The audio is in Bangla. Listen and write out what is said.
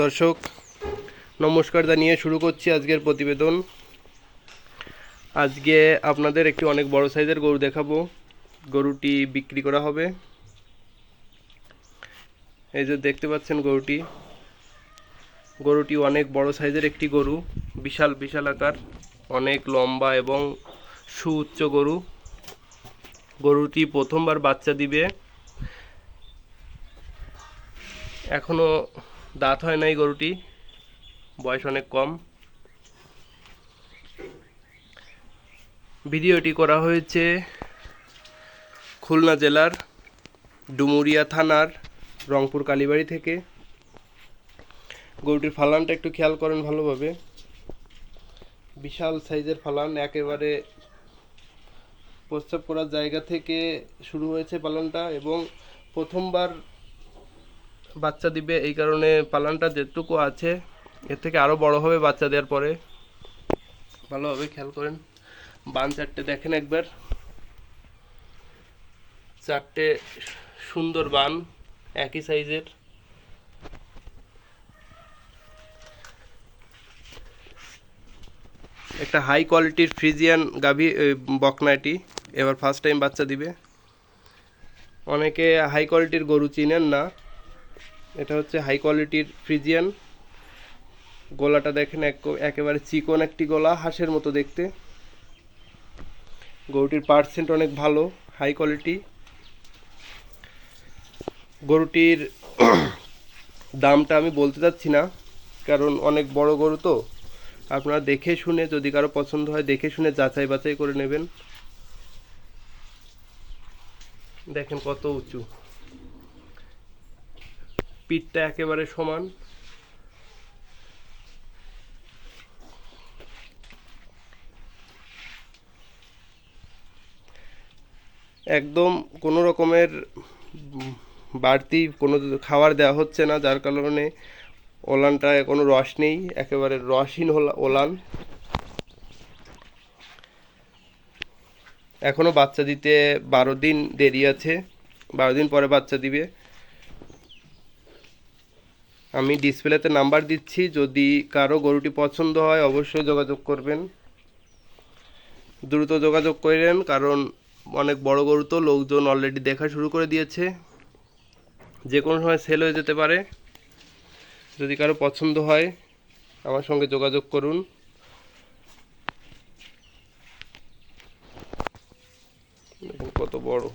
দর্শক, নমস্কার জানিয়ে শুরু করছি আজকের প্রতিবেদন। আজকে আপনাদের একটি অনেক বড় সাইজের গরু দেখাবো। গরুটি বিক্রি করা হবে। এই যে দেখতে পাচ্ছেন গরুটি। গরুটি অনেক বড় সাইজের একটি গরু। বিশাল বিশাল আকার, অনেক লম্বা এবং সুউচ্চ গরু। গরুটি প্রথমবার বাচ্চা দিবে। এখনও দাঁত হয় নাই গরুটি, বয়স অনেক কম। ভিডিওটি করা হয়েছে খুলনা জেলার ডুমুরিয়া থানার রংপুর কালীবাড়ি থেকে। গরুটির ফালানটা একটু খেয়াল করেন ভালোভাবে। বিশাল সাইজের ফালান, একেবারে প্রস্রাব করার জায়গা থেকে শুরু হয়েছে পালনটা এবং প্রথমবার বাচ্চা দিবে, এই কারণে পালানটা যেটুকু আছে, এর থেকে আরও বড় হবে বাচ্চা দেওয়ার পরে। ভালোভাবে খেয়াল করেন। বান চারটে দেখেন একবার। চারটে সুন্দর বান, একই সাইজের। একটা হাই কোয়ালিটির ফ্রিজিয়ান গাভি বকনা এটি। এবার ফার্স্ট টাইম বাচ্চা দিবে। অনেকে হাই কোয়ালিটির গরু চিনেন না। এটা হচ্ছে হাই কোয়ালিটির ফ্রিজিয়ান গলাটা দেখেন এক- একেবারে চিকন একটি গলা, হাঁসের মতো দেখতে। গরুটির পার্সেন্ট অনেক ভালো হাই কোয়ালিটি গরুটির দামটা আমি বলতে চাচ্ছি না, কারণ অনেক বড় গরু তো। আপনারা দেখে শুনে, যদি কারও পছন্দ হয়, দেখে শুনে যাচাই বাছাই করে নেবেন। দেখেন কত উঁচু। পিঠটা একেবারে সমান। একদম কোনো রকমের বাড়তি কোনো খাবার দেওয়া হচ্ছে না, যার কারণে ওলানটায় কোনো রস নেই, একেবারে রসহীন ওলান। এখনও বাচ্চা দিতে বারো দিন দেরি আছে, বারো দিন পরে বাচ্চা দিবে। আমি ডিসপ্লেতে নাম্বার দিচ্ছি, যদি কারও গরুটি পছন্দ হয়, অবশ্যই যোগাযোগ করবেন। দ্রুত যোগাযোগ করেন, কারণ অনেক বড় গরু তো, লোকজন অলরেডি দেখা শুরু করে দিয়েছে। যে কোনো সময় সেল হয়ে যেতে পারে। যদি কারও পছন্দ হয়, আমার সঙ্গে যোগাযোগ করুন। কত বড়।